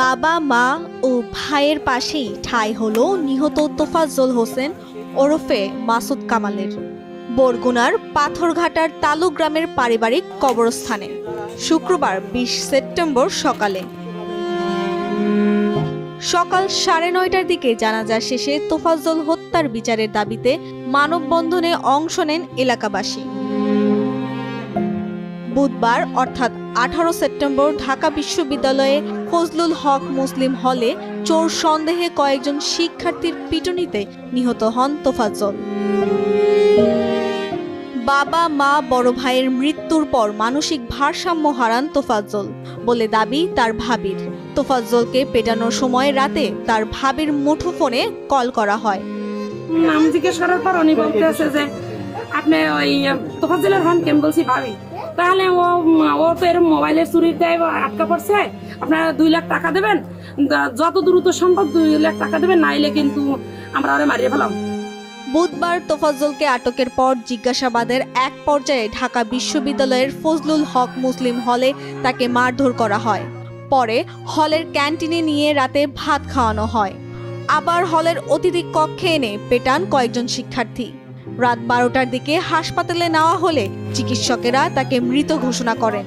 বাবা, মা ও ভাইয়ের পাশেই ঠাঁই হল নিহত তোফাজ্জল হোসেন ওরফে মাসুদ কামালের। বরগুনার পাথরঘাটার তালু গ্রামের পারিবারিক কবরস্থানে, শুক্রবার বিশ সেপ্টেম্বর সকালে। সকাল সাড়ে নয়টার দিকে জানাজা শেষে তোফাজ্জল হত্যার বিচারের দাবিতে মানববন্ধনে অংশ নেন এলাকাবাসী। বুধবার, অর্থাৎ আঠারো সেপ্টেম্বর, ঢাকা বিশ্ববিদ্যালয়ে ফজলুল হক মুসলিম হলে চোর সন্দেহে কয়েকজন শিক্ষার্থীর পিটুনিতে নিহত হন তোফাজ্জল। বাবা, মা, বড় ভাইয়ের মৃত্যুর পর মানসিক ভারসাম্য হারান তোফাজ্জল বলে দাবি তার ভাবির। তোফাজ্জলকে পেটানোর সময় রাতে তার ভাবির মুঠোফোনে কল করা হয়। নাম জিজ্ঞেস করার পর উনি বলতেছে যে, আপনি ওই, তোফাজ্জলের হন কেন? বলছি, ভাবি তাহলে ও ও তো এরকম মোবাইলের চুরির দেয় আটকা পড়ছে। আপনারা দুই লাখ টাকা দেবেন যত দ্রুত সম্ভব দুই লাখ টাকা দেবেন, নাইলে কিন্তু আমরা ওরা মারিয়ে ফেলাম। বুধবার তোফাজ্জলকে আটকের পর জিজ্ঞাসাবাদের এক পর্যায়ে ঢাকা বিশ্ববিদ্যালয়ের ফজলুল হক মুসলিম হলে তাকে মারধর করা হয়। পরে হলের ক্যান্টিনে নিয়ে রাতে ভাত খাওয়ানো হয়। আবার হলের অতিথি কক্ষে এনে পেটান কয়েকজন শিক্ষার্থী। রাত বারোটার দিকে হাসপাতালে নেওয়া হলে চিকিৎসকেরা তাকে মৃত ঘোষণা করেন।